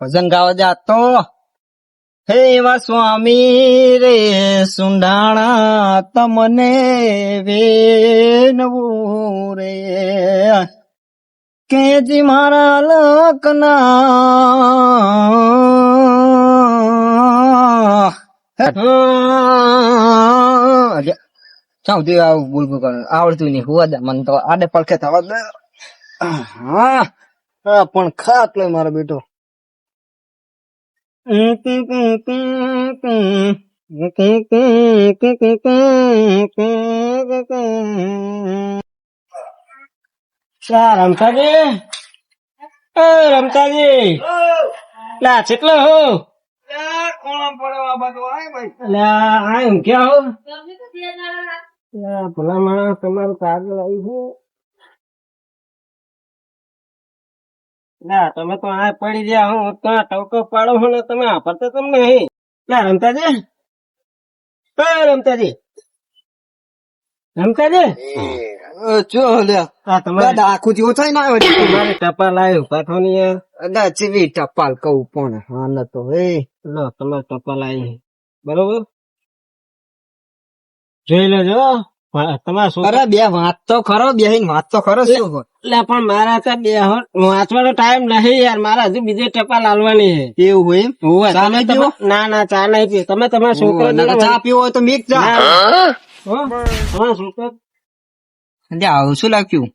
ભજન ગાવા જાતો. હે એવા સ્વામી રે, સુંડાણા, તમને વેનવું રે. કેજી મારા લકના દે આવું બોલ બોલ કરે આવડતું નહીં. હોવા દે. મને તો આડે પડખે થવા દે. હા. હા પણ ખાત લે મારો બેટો. રમતાજી? રમતાજી. ભલા તમારું કાગળ આવ્યું ના તમે તો આ પડી ગયા હું ત્યાં ટવકો પાડો છો ને તમે વાપરતા તમને અહીં ક્યાં રમતાજી? એ રમતાજી. રમતાજી? જો લ્યા. તમારે આખું જેવું થાય ને આવે તમારે ટપાલ આવ્યું અદા ચીવી ટપાલ કહું પણ હા ન તો હે. લો તમારે ટપાલ આવી બરોબર? જોઈ લેજો. અરે બે વાત તો ખરો બેહીન વાત તો ખરો શું એટલે પણ મારા તો બે વાંચવાનો ટાઈમ નહીં યાર મારા હજુ બીજે ટપાલ હાલવાની છે. એવું હોય તમે નહીં પીવો? ના ના ચા નહીં પી તમે તમારા છોકરો ચા પીવો હોય તો મીક ચા? તમારા છોકરા આવું શું લાગ્યું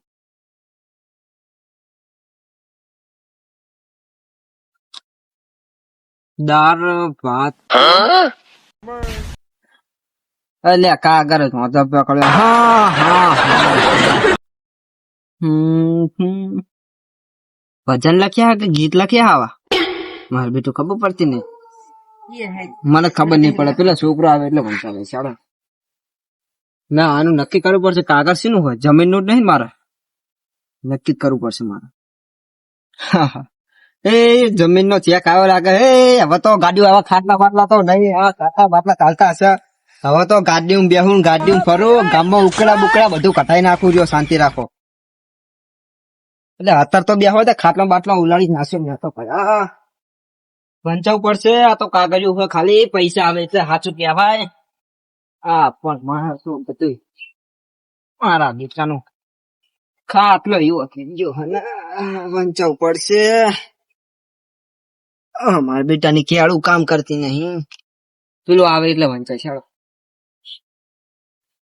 દાળ ભાત. અલ્યા કાગર જ વાંધો પકડ્યો હા હા. ભજન લખ્યા કે ગીત લખ્યા આવા? મારે બેટું ખબર પડતી નહીં. મને ખબર નહીં પડે. પેલા છોકરો આવે એટલે વંચાવે ચાલો. ના આનું નક્કી કરવું પડશે. કાગળ શેનું હોય? જમીનનું જ નહીં મારે? નક્કી કરવું પડશે મારે. એ જમીન નો ચેક આવ્યો લાગે. હે હવે તો ગાડીઓ આવા ખાટલા બાટલા તો નહીં. આ ખાટલા બાટલા ચાલતા હશે. હવે તો ગાડીઓ બેહું ગાડીઓ ફરું, ગામમાં ઉકળા બુકડા બધું કટાઈ નાખું, જો શાંતિ રાખો. એટલે અત્યારે તો બેહો તો ખાટલા બાટલા ઉલાડી નાસ્યો મેં તો આ પડશે, આ તો કાગળિયું હોય ખાલી પૈસા આવે એટલે સાચું કહેવાય. આ પણ માણસો બધું મારા દીકરાનું ખાટલો એવો જો હને વંચાવું પડશે. મારા બેટાની કેળું કામ કરતી નહીં. પેલું આવે એટલે વંચાય ચાલો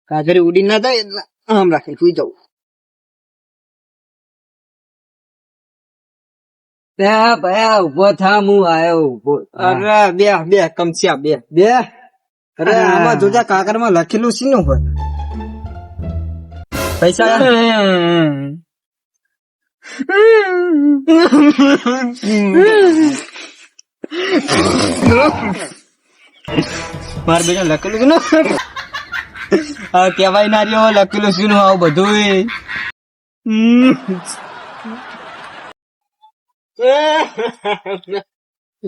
કાગરી ઉડી ના થાય એટલે આમ રાખી સુઈ જવું બે ભયા ઊભો થા હું આયો ઊભો અરે બે બે કમસ્યા બે. બે? અરે આમાં જોજા કાગળમાં લખેલું છે ને હોય? પૈસા? માર બેટા લખેલું છે ને? કેવાય ના રહ્યો લખેલું શું ને આવું બધું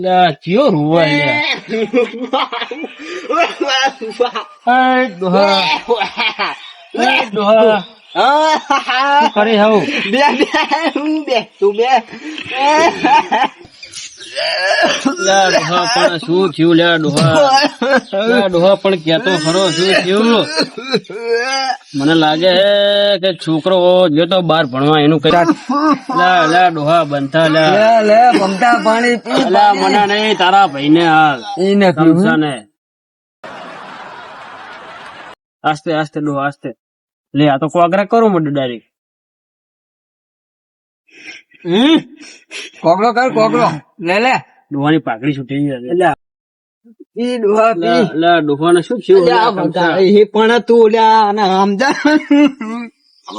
લા, કયો રૂવા ડોહા. શું કરી હવ? બે બે હું બે તું બે. ડોહા પણ શું થયું લે ડોહા ડોહા પણ કેતો ખરો શું થયું? મને લાગે હે કે છોકરો જો તો બાર ભણવા એનું કઈ લા લા ડોહા બનતા લા. લે મમતા પાણી પી લા મને નહીં તારા ભાઈ ને હાલ. એને સમજાને. આસ્તે આસ્તે ડોહા આસ્તે. લે આ તો કોગરા કરું મને ડાયરેક્ટ. કોકડો કર કોકડો. લે લે. ડોહાની પાકડી છૂટી ગઈ હતી. લે પી ડોહા પી. લા લા ડોહાને શું થયું? લે આ લા, મમતા સમસા? એ પણ તું લ્યા અને સમજા.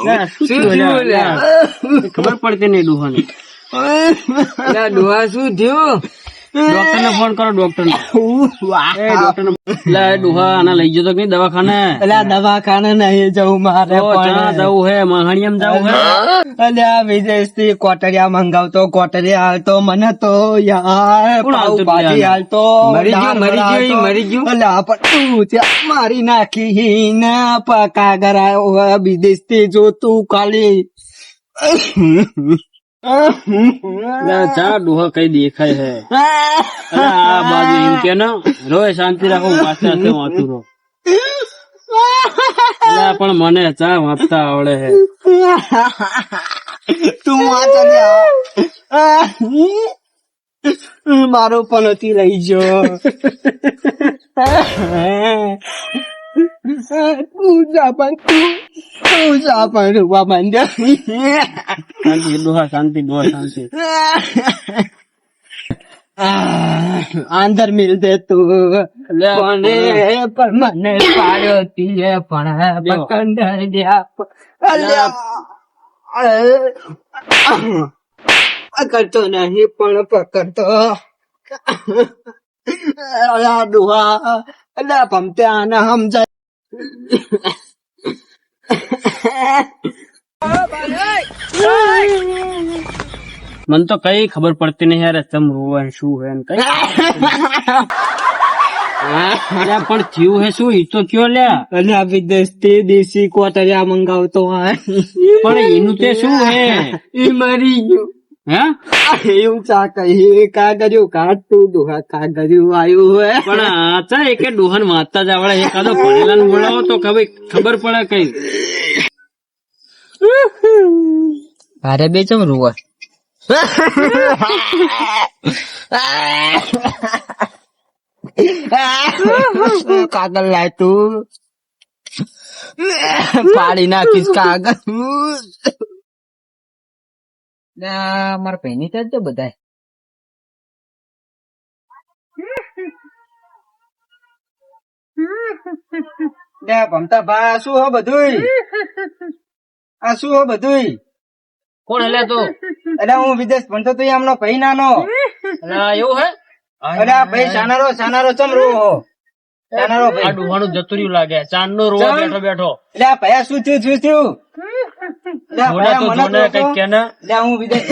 લા, શું થયું લા, લા? ખબર પડતી નહીં ડોહાને. ડોહા શું થયું? ડોક્ટર ને ફોન કરો ડોક્ટર ને ડોક્ટર ને લા એ ડોહા લઈ જતો કે દવાખાને? અલ્યા દવાખાને નહીં જવું મારે જવું હે મહાણિયામ જવું હે. અલ્યા વિદેશથી કોટરિયા મંગાવતો કોટરિયા હાલતો મને તો યાર કોણ હાલતું મરી ગયું, મરી ગયું, મરી ગયું? મારી નાખી ને પકા આવ્યો વિદેશથી જોતું ખાલી. ચા ડોહા કઈ દેખાય હે આ બાજુ એમ કે ના, રોય શાંતિ રાખો, હું વાંચતા વાંચું રહો. પણ મને ચા વાંચતા આવડે હે તું વાંચો. મારો પનોતી લઈ જો. અંદર મિલ દે તું કોને પણ મને પાડ્યો તીએ પણ બેહો. પકડતો નહીં પણ પકડતો અલા ડુહા અલા પમતે આને સમજાય મને તો કઈ ખબર પડતી નહીં યાર તમ રોવે શું હે ને કઈ? અરે પણ થયું હે શું? ઈ તો કયો લ્યા અને આપી દસ તે દેશી કોટરિયા મંગાવતો પણ એનું તે શું હે? એ મરી ગયું. એવું ચા કહી કાગર્યું કાઢતું ડુહા કાગર્યું આવ્યું હોય પણ આ ચા ડોહન વાંચતા જ આવડે. એકાદો ભણેલા ને બોલાવો તો ખબર ખબર પડે કઈ. અરે બે ચમ રૂવા. કાગળ લાય તું પાડી નાખીશ કાગળ. મારા પહેની જ બધા ભમતા ભા શું હો બધું આ શું હો બધું કોણ હલે તો? અરે હું વિદેશ ભણતો તો આમનો ભાઈ નાનો. એવું હે? અરે આ ભાઈ સાનારો સાનારો ચમ રો હો? સાનારો આ ભાઈ. ડોહાનું જતું રહ્યું લાગે. ચાંદ નો રોવા બેઠો બેઠો. એટલે આ ભયા શું થયું શું થયું? આ જોને તો જોને તો કે ને હું વિદેશ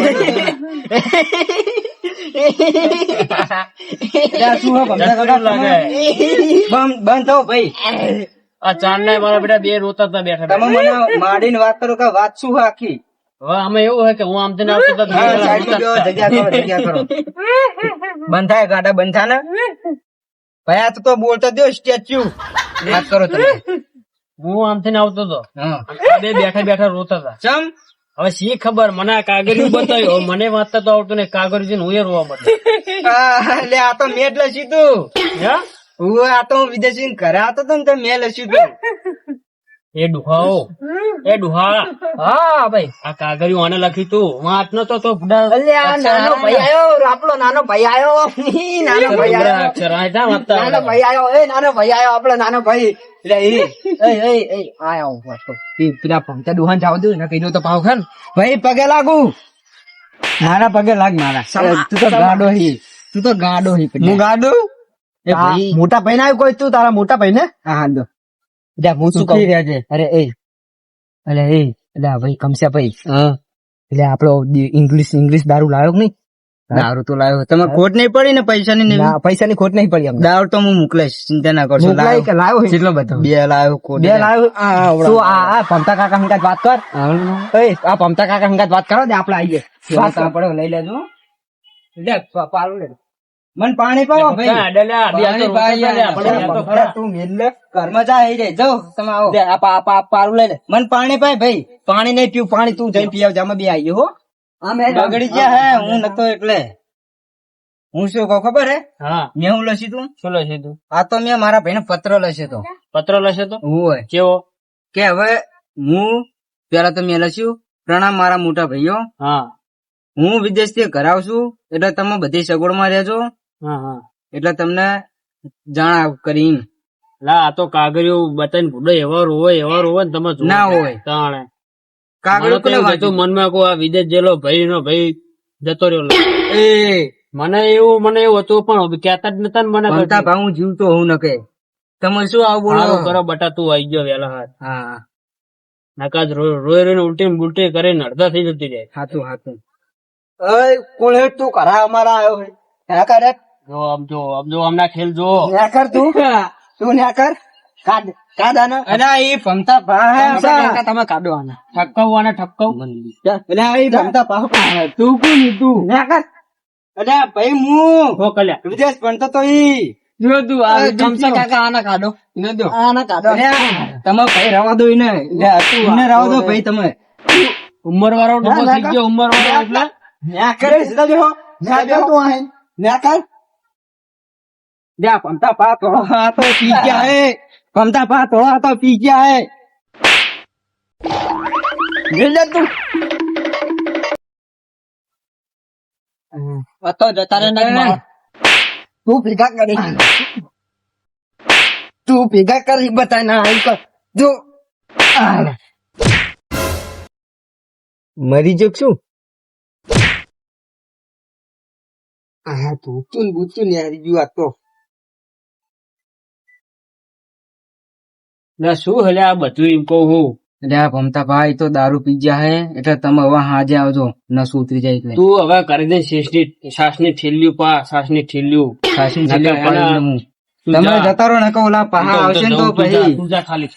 આ મારા બેટા બે રોતા હતા બેઠા તમે મને માડીને વાત કરો કે વાત શું આખી? હવે આમાં એવું હોય કે હું આમ થઈને આવતો બંધાય ગાડા બંધા ને ભાઈ આ તો તો બોલતો દો સ્ટેચ્યુ. વાત કરો તમે. હું આમ થઈને આવતો હતો બે બેઠા બેઠા રોતા હતા. ચમ? હવે શી ખબર? મને આ કાગળિયું બતાવ્યું. મને વાંચતા તો આવતું ને કાગળિયું જોઈને હું એ રોવા માંડ્યો એટલે આ તો મેં જ લસ્યું તું. હે? આ તો હું વિદેશી ઘરે આવતો હતો ને તો મેં લસ્યું તું. એ ડુહાઓ. એ ડુહા હા ભાઈ. આ કાગળિયું આને લખ્યું તું. વાંચ નતો તો બુડા નાનો ભાઈ આયો. આપણો નાનો ભાઈ આયો. નાનો ભાઈ આયો. અક્ષર આ જા વાંચતા નાનો ભાઈ આયો. એ નાનો ભાઈ આયો. આપણો નાનો ભાઈ. એ એ એ. આયો વાસ્તો ઈ પેલા પંચા દુહાન જાવ દઉં ને કીધું તો પાવ ખાન ભાઈ પગે લાગુ. મારા પગે લાગ મારા. તું તો ગાડો હી. તું તો ગાડો હી હું ગાડો? એ ભાઈ. મોટા ભાઈ ના કોઈ તું તારા મોટા ભાઈ ને હા હા જા હું શું કહું? અરે એ. એટલે એ. એટલે ભાઈ કમસ્યા ભાઈ. એટલે આપડો ઇંગ્લિશ ઇંગ્લિશ દારૂ લાવ્યો કે નહીં? દારૂ તો લાવ્યો તમે ખોટ નહીં પડી ને પૈસા ની પૈસા ની ખોટ નહીં પડી દારૂ તો હું મોકલાઈશ ચિંતા ના કરશો. લાવ્યો? કેટલો બધો? બે લાવ્યો બે લાવ્યો તું આ આ પમતા કાકા હંગાત વાત કર? આ પમતા કાકા હંગાત વાત કરો ને આપણે આવીએ વાત પડે લઈ લેજો. લે પાલું લે. મન પાણી પાવો ભાઈ. તો મેલ લે રે તમે આવો. આ લઈ મન પાણી પાય ભાઈ. પાણી નહીં પીવું પાણી તું જઈ પી આવજે બી આવી હો. બગડી ગયા હે હું નતો એટલે. હું શું કહું ખબર હે? હા. મેં હું લસી તું? શું લસી તું? આ તો મેં મારા ભાઈને પત્ર લસે તો. પત્ર લસે તો? હોય. કેવો? કે હવે હું પેલા તો મેં લસ્યું પ્રણામ મારા મોટા ભાઈઓ. હા. હું વિદેશથી ઘર આવશું એટલે તમે બધી સગવડમાં રહેજો. હા હા. એટલે તમને જાણ કરી લા આ તો કાગળિયું બતાવીને ભૂડો એવા રોવે એવા રોવે ને તમે ના હોય. તાણે. કાગળ મને તો એવું મનમાં કહું આ વિદેશ જેલો ભાઈ નો ભાઈ જતો રહ્યો એ. મને એવું મને એવું હતું પણ કહેતા જ નતા ને મને ભણતા ભાવ હું જીવતો હોઉં નકે. તમે શું આવું બોલો? કરો બટા તું આવી ગયો વેલા હાથ. હા. નકાજ રોઈ રોય રોઈને ઉલટી ને બુલટી કરીને અડધા થઈ જતી જાય હાથું હાથું અય કોણ હે તું? કરા અમારા આવ્યો હે. ના કરે જો આમ જો આમ જો આમના ખેલ જો. ના કર તું. તું ના કર. કાઢ કાઢ આને અરે એ ભમતા પા તમે કાઢો આના. ઠપકાવ આના ઠપકાવ. અરે એ ભમતા પા તું કોણ તું? ના કર. અરે ભાઈ હું. હો કલ્યા. વિદેશ ભણતો તો ઈ. જો તું આ ચમચા કાકા આના કાઢો. ને દો. આના કાઢો. તમે ભાઈ રવા દો એને. એને રવા દો ભાઈ તમે. ઉંમર વાળો ડૂબો થઈ ગયો ઉંમર વાળો એટલે. ન્યા કરે સીધા બેહો. ન્યા બેહો. તું આહે ન્યા કર. દે પમતા પા તો આ તો પી ગયા હે. પમતા પા તો આ તો પી ગયા હે. મિલ જા તું. આ તો જતા રહે ને તું ભેગા કરી. તું ભેગા કરી બતા ના આઈ કર. જો. મરી જક શું? આ તું ચૂન બુચુન યારી ગયું આ તો લે શું હલે આ બધું એમ કહું હું? અલ્યા ભમતા ભાઈ તો દારૂ પી ગયા હે એટલે તમે હવે હાજે આવજો નસ ઉતરી જાય એટલે. તું હવે કરી દે શેષની શ્વાસની ઠેલ્યું પા શ્વાસની ઠેલ્યું સાસુ ઠેલ્યું તમે જતા રહો ને કે ઓલા પહા આવશે ને તો જા ખાલી.